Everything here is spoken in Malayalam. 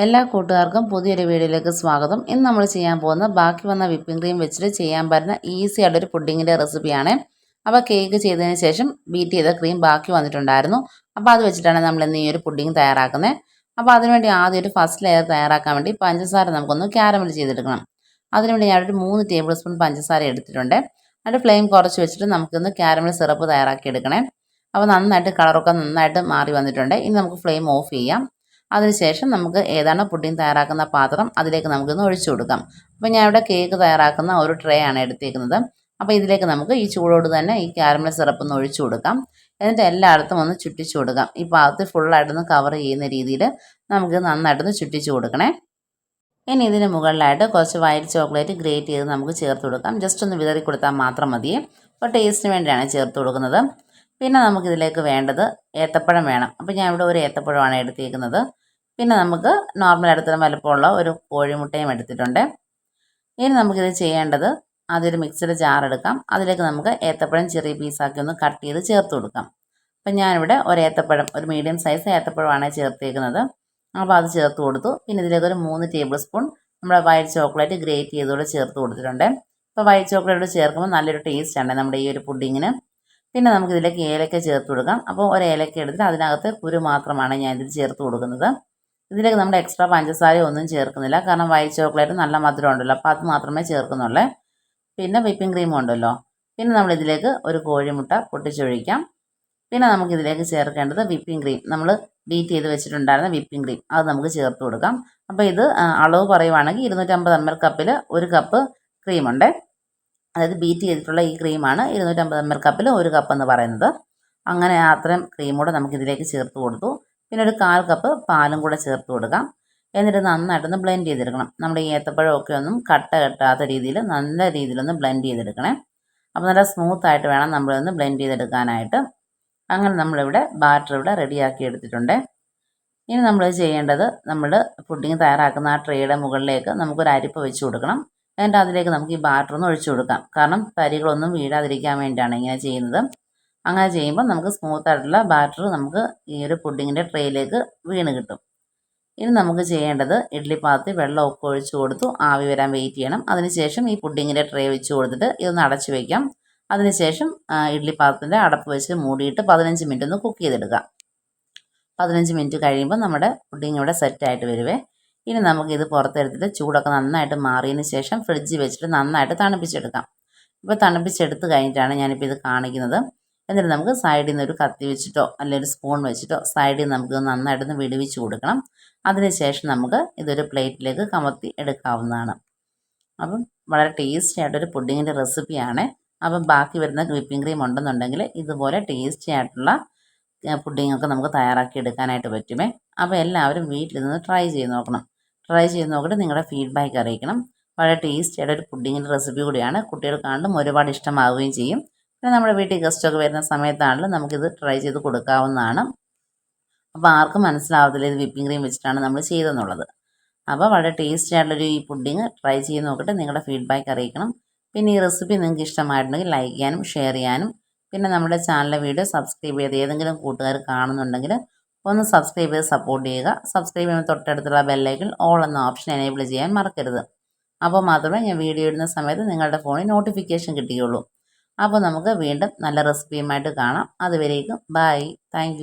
എല്ലാ കൂട്ടുകാർക്കും പുതിയൊരു വീഡിയോയിലേക്ക് സ്വാഗതം. ഇന്ന് നമ്മൾ ചെയ്യാൻ പോകുന്ന ബാക്കി വന്ന വിപ്പിംഗ് ക്രീം വെച്ചിട്ട് ചെയ്യാൻ പറ്റുന്ന ഈസി ആയിട്ടൊരു പുഡിങ്ങിന്റെ റെസിപ്പിയാണ്. അപ്പോൾ കേക്ക് ചെയ്തതിന് ശേഷം ബീറ്റ് ചെയ്ത ക്രീം ബാക്കി വന്നിട്ടുണ്ടായിരുന്നു. അപ്പോൾ അത് വെച്ചിട്ടാണ് നമ്മൾ ഇന്ന് ഈ ഒരു പുഡിങ് തയ്യാറാക്കുന്നത്. അപ്പോൾ അതിനുവേണ്ടി ആദ്യം ഒരു ഫസ്റ്റ് ലെയർ തയ്യാറാക്കാൻ വേണ്ടി പഞ്ചസാര നമുക്കൊന്ന് ക്യാരമൽ ചെയ്തെടുക്കണം. അതിനുവേണ്ടി ഞാനൊരു മൂന്ന് ടേബിൾ സ്പൂൺ പഞ്ചസാര എടുത്തിട്ടുണ്ട്. അതിന്റെ ഫ്ലെയിം കുറച്ച് വെച്ചിട്ട് നമുക്കൊന്ന് ക്യാരമൽ സിറപ്പ് തയ്യാറാക്കി എടുക്കണേ അപ്പോൾ നന്നായിട്ട് കളറൊക്കെ നന്നായിട്ട് മാറി വന്നിട്ടുണ്ട്. ഇനി നമുക്ക് ഫ്ലെയിം ഓഫ് ചെയ്യാം. അതിനുശേഷം നമുക്ക് ഏതാണ് പുഡിംഗ് തയ്യാറാക്കുന്ന പാത്രം അതിലേക്ക് നമുക്കൊന്ന് ഒഴിച്ചു കൊടുക്കാം. അപ്പോൾ ഞാൻ ഇവിടെ കേക്ക് തയ്യാറാക്കുന്ന ഒരു ട്രേ ആണ് എടുത്തേക്കുന്നത് അപ്പോൾ ഇതിലേക്ക് നമുക്ക് ഈ ചൂടോട് തന്നെ ഈ കാരമൽ സിറപ്പ് ഒന്ന് ഒഴിച്ചു കൊടുക്കാം. എന്നിട്ട് എല്ലായിടത്തും ഒന്ന് ചുറ്റിച്ചു കൊടുക്കാം. ഈ പാത്രത്തിൽ ഫുള്ളായിട്ടൊന്ന് കവർ ചെയ്യുന്ന രീതിയിൽ നമുക്ക് നന്നായിട്ടൊന്ന് ചുറ്റിച്ചു കൊടുക്കണേ. ഇനി ഇതിന് മുകളിലായിട്ട് കുറച്ച് വൈറ്റ് ചോക്ലേറ്റ് ഗ്രേറ്റ് ചെയ്ത് നമുക്ക് ചേർത്ത് കൊടുക്കാം. ജസ്റ്റ് ഒന്ന് വിതറി കൊടുത്താൽ മാത്രം മതി. അപ്പോൾ ടേസ്റ്റിന് വേണ്ടിയാണ് ചേർത്ത് കൊടുക്കുന്നത്. പിന്നെ നമുക്കിതിലേക്ക് വേണ്ടത് ഏത്തപ്പഴം വേണം. അപ്പോൾ ഞാൻ ഇവിടെ ഒരു ഏത്തപ്പഴമാണ് എടുത്തേക്കുന്നത് പിന്നെ നമുക്ക് നോർമൽ അടുത്തുള്ള വലുപ്പമുള്ള ഒരു കോഴിമുട്ടയും എടുത്തിട്ടുണ്ട്. ഇനി നമുക്കിത് ചെയ്യേണ്ടത് ആദ്യം മിക്സിയുടെ ജാർ എടുക്കാം. അതിലേക്ക് നമുക്ക് ഏത്തപ്പഴം ചെറിയ പീസാക്കി ഒന്ന് കട്ട് ചെയ്ത് ചേർത്ത് കൊടുക്കാം. അപ്പം ഞാനിവിടെ ഒരു ഏത്തപ്പഴം ഒരു മീഡിയം സൈസ് ഏത്തപ്പഴമാണ് ചേർത്തേക്കുന്നത്. അപ്പോൾ അത് ചേർത്ത് കൊടുത്തു. പിന്നെ ഇതിലേക്ക് ഒരു മൂന്ന് ടേബിൾ സ്പൂൺ നമ്മുടെ വൈറ്റ് ചോക്ലേറ്റ് ഗ്രേറ്റ് ചെയ്തുകൂടെ ചേർത്ത് കൊടുത്തിട്ടുണ്ട്. അപ്പോൾ വൈറ്റ് ചോക്ലേറ്റ് ചേർക്കുമ്പോൾ നല്ലൊരു ടേസ്റ്റാണ് നമ്മുടെ ഈ ഒരു പുഡിങ്ങിന് പിന്നെ നമുക്കിതിലേക്ക് ഏലക്ക ചേർത്ത് കൊടുക്കാം. അപ്പോൾ ഒരു ഏലക്ക എടുത്തിട്ട് അതിനകത്ത് കുരു മാത്രമാണ് ഞാൻ ഇതിൽ ചേർത്ത് കൊടുക്കുന്നത്. ഇതിലേക്ക് നമ്മുടെ എക്സ്ട്രാ പഞ്ചസാര ഒന്നും ചേർക്കുന്നില്ല. കാരണം വൈറ്റ് ചോക്ലേറ്റ് നല്ല മധുരം ഉണ്ടല്ലോ. അപ്പോൾ അത് മാത്രമേ ചേർക്കുന്നുള്ളൂ. പിന്നെ വിപ്പിംഗ് ക്രീമും ഉണ്ടല്ലോ. പിന്നെ നമ്മൾ ഇതിലേക്ക് ഒരു കോഴിമുട്ട പൊട്ടിച്ചൊഴിക്കാം. പിന്നെ നമുക്കിതിലേക്ക് ചേർക്കേണ്ടത് വിപ്പിംഗ് ക്രീം നമ്മൾ ബീറ്റ് ചെയ്ത് വെച്ചിട്ടുണ്ടായിരുന്ന വിപ്പിംഗ് ക്രീം അത് നമുക്ക് ചേർത്ത് കൊടുക്കാം. അപ്പോൾ ഇത് അളവ് പറയുവാണെങ്കിൽ ഇരുന്നൂറ്റമ്പത് എം എൽ കപ്പിൽ ഒരു കപ്പ് ക്രീമുണ്ട് അതായത് ബീറ്റ് ചെയ്തിട്ടുള്ള ഈ ക്രീമാണ് ഇരുന്നൂറ്റമ്പത് എം എൽ കപ്പിൽ ഒരു കപ്പ് എന്ന് പറയുന്നത്. അങ്ങനെ അത്രയും ക്രീം കൂടെ നമുക്കിതിലേക്ക് ചേർത്ത് കൊടുത്തു. പിന്നെ ഒരു കാൽ കപ്പ് പാലും കൂടെ ചേർത്ത് കൊടുക്കാം. എന്നിട്ട് നന്നായിട്ടൊന്ന് ബ്ലെൻഡ് ചെയ്തെടുക്കണം. നമ്മുടെ ഏത്തപ്പഴമൊക്കെ ഒന്നും കട്ട കെട്ടാത്ത രീതിയിൽ നല്ല രീതിയിലൊന്ന് ബ്ലെൻഡ് ചെയ്തെടുക്കണേ. അപ്പോൾ നല്ല സ്മൂത്ത് ആയിട്ട് വേണം നമ്മളൊന്ന് ബ്ലെൻഡ് ചെയ്തെടുക്കാനായിട്ട്. അങ്ങനെ നമ്മളിവിടെ ബാറ്റർ ഇവിടെ റെഡിയാക്കി എടുത്തിട്ടുണ്ട്. ഇനി നമ്മൾ ചെയ്യേണ്ടത് നമ്മൾ പുഡിങ് തയ്യാറാക്കുന്ന ആ ട്രേയുടെ മുകളിലേക്ക് നമുക്കൊരു അരിപ്പ് വെച്ച് കൊടുക്കണം. എന്നിട്ട് അതിലേക്ക് നമുക്ക് ഈ ബാറ്റർ ഒന്ന് ഒഴിച്ചു കൊടുക്കാം. കാരണം തരികളൊന്നും വീഴാതിരിക്കാൻ വേണ്ടിയാണ് ഇങ്ങനെ ചെയ്യുന്നത്. അങ്ങനെ ചെയ്യുമ്പോൾ നമുക്ക് സ്മൂത്ത് ആയിട്ടുള്ള ബാറ്റർ നമുക്ക് ഈ ഒരു പുഡിങ്ങിന്റെ ട്രേയിലേക്ക് വീണ് കിട്ടും. ഇനി നമുക്ക് ചെയ്യേണ്ടത് ഇഡ്ഡലി പാത്രത്തിൽ വെള്ളമൊക്കെ ഒഴിച്ച് കൊടുത്തു ആവി വരാൻ വെയിറ്റ് ചെയ്യണം. അതിനുശേഷം ഈ പുഡിങ്ങിന്റെ ട്രേ വെച്ച് കൊടുത്തിട്ട് ഇതൊന്ന് അടച്ചു വയ്ക്കാം അതിനുശേഷം ഇഡ്ഡലി പാത്രത്തിന്റെ അടപ്പ് വെച്ച് മൂടിയിട്ട് പതിനഞ്ച് മിനിറ്റ് ഒന്ന് കുക്ക് ചെയ്തെടുക്കുക പതിനഞ്ച് മിനിറ്റ് കഴിയുമ്പോൾ നമ്മുടെ പുഡിങ് ഇവിടെ സെറ്റായിട്ട് വരുവേ. ഇനി നമുക്കിത് പുറത്തെടുത്തിട്ട് ചൂടൊക്കെ നന്നായിട്ട് മാറിയതിന് ശേഷം ഫ്രിഡ്ജിൽ വെച്ചിട്ട് നന്നായിട്ട് തണുപ്പിച്ചെടുക്കാം. ഇപ്പോൾ തണുപ്പിച്ചെടുത്ത് കഴിഞ്ഞിട്ടാണ് ഞാനിപ്പോൾ ഇത് കാണിക്കുന്നത്. എന്നിട്ട് നമുക്ക് സൈഡിൽ നിന്ന് ഒരു കത്തി വെച്ചിട്ടോ അല്ലെങ്കിൽ ഒരു സ്പൂൺ വെച്ചിട്ടോ സൈഡിൽ നമുക്ക് നന്നായിട്ടൊന്ന് വിടുവിച്ച് കൊടുക്കണം. അതിനുശേഷം നമുക്ക് ഇതൊരു പ്ലേറ്റിലേക്ക് കമത്തി എടുക്കാവുന്നതാണ്. അപ്പം വളരെ ടേസ്റ്റി ആയിട്ടൊരു പുഡിങ്ങിന്റെ റെസിപ്പിയാണ് അപ്പം ബാക്കി വരുന്ന വിപ്പിംഗ് ക്രീം ഉണ്ടെന്നുണ്ടെങ്കിൽ ഇതുപോലെ ടേസ്റ്റി ആയിട്ടുള്ള പുഡിങ്ങൊക്കെ നമുക്ക് തയ്യാറാക്കി എടുക്കാനായിട്ട് പറ്റുമേ. അപ്പോൾ എല്ലാവരും വീട്ടിൽ നിന്ന് ട്രൈ ചെയ്ത് നോക്കണം. ട്രൈ ചെയ്ത് നോക്കിയിട്ട് നിങ്ങളുടെ ഫീഡ്ബാക്ക് അറിയിക്കണം. വളരെ ടേസ്റ്റി ആയിട്ടൊരു പുഡിങ്ങിന്റെ റെസിപ്പി കൂടിയാണ്. കുട്ടികൾ കാണും ഒരുപാട് ഇഷ്ടമാവുകയും ചെയ്യും. പിന്നെ നമ്മുടെ വീട്ടിൽ ഗസ്റ്റൊക്കെ വരുന്ന സമയത്താണെങ്കിലും നമുക്കിത് ട്രൈ ചെയ്ത് കൊടുക്കാവുന്നതാണ്. അപ്പോൾ ആർക്കും മനസ്സിലാവത്തില്ല ഇത് വിപ്പിംഗ് ക്രീം വെച്ചിട്ടാണ് നമ്മൾ ചെയ്തെന്നുള്ളത്. അപ്പോൾ വളരെ ടേസ്റ്റി ആയിട്ടുള്ളൊരു ഈ പുഡിങ് ട്രൈ ചെയ്ത് നോക്കിയിട്ട് നിങ്ങളുടെ ഫീഡ്ബാക്ക് അറിയിക്കണം. പിന്നെ ഈ റെസിപ്പി നിങ്ങൾക്ക് ഇഷ്ടമായിട്ടുണ്ടെങ്കിൽ ലൈക്ക് ചെയ്യാനും ഷെയർ ചെയ്യാനും. പിന്നെ നമ്മുടെ ചാനലിലെ വീഡിയോ സബ്സ്ക്രൈബ് ചെയ്ത് ഏതെങ്കിലും കൂട്ടുകാർ കാണുന്നുണ്ടെങ്കിൽ ഒന്ന് സബ്സ്ക്രൈബ് ചെയ്ത് സപ്പോർട്ട് ചെയ്യുക. സബ്സ്ക്രൈബ് ചെയ്യുമ്പോൾ തൊട്ടടുത്തുള്ള ബെല്ലൈക്കിൽ ഓൾ എന്ന ഓപ്ഷൻ എനേബിൾ ചെയ്യാൻ മറക്കരുത്. അപ്പോൾ മാത്രമേ ഞാൻ വീഡിയോ ഇടുന്ന സമയത്ത് നിങ്ങളുടെ ഫോണിൽ നോട്ടിഫിക്കേഷൻ കിട്ടുകയുള്ളൂ അപ്പോൾ നമുക്ക് വീണ്ടും നല്ല റെസിപ്പിയുമായിട്ട് കാണാം. അതുവരേക്കും ബൈ താങ്ക്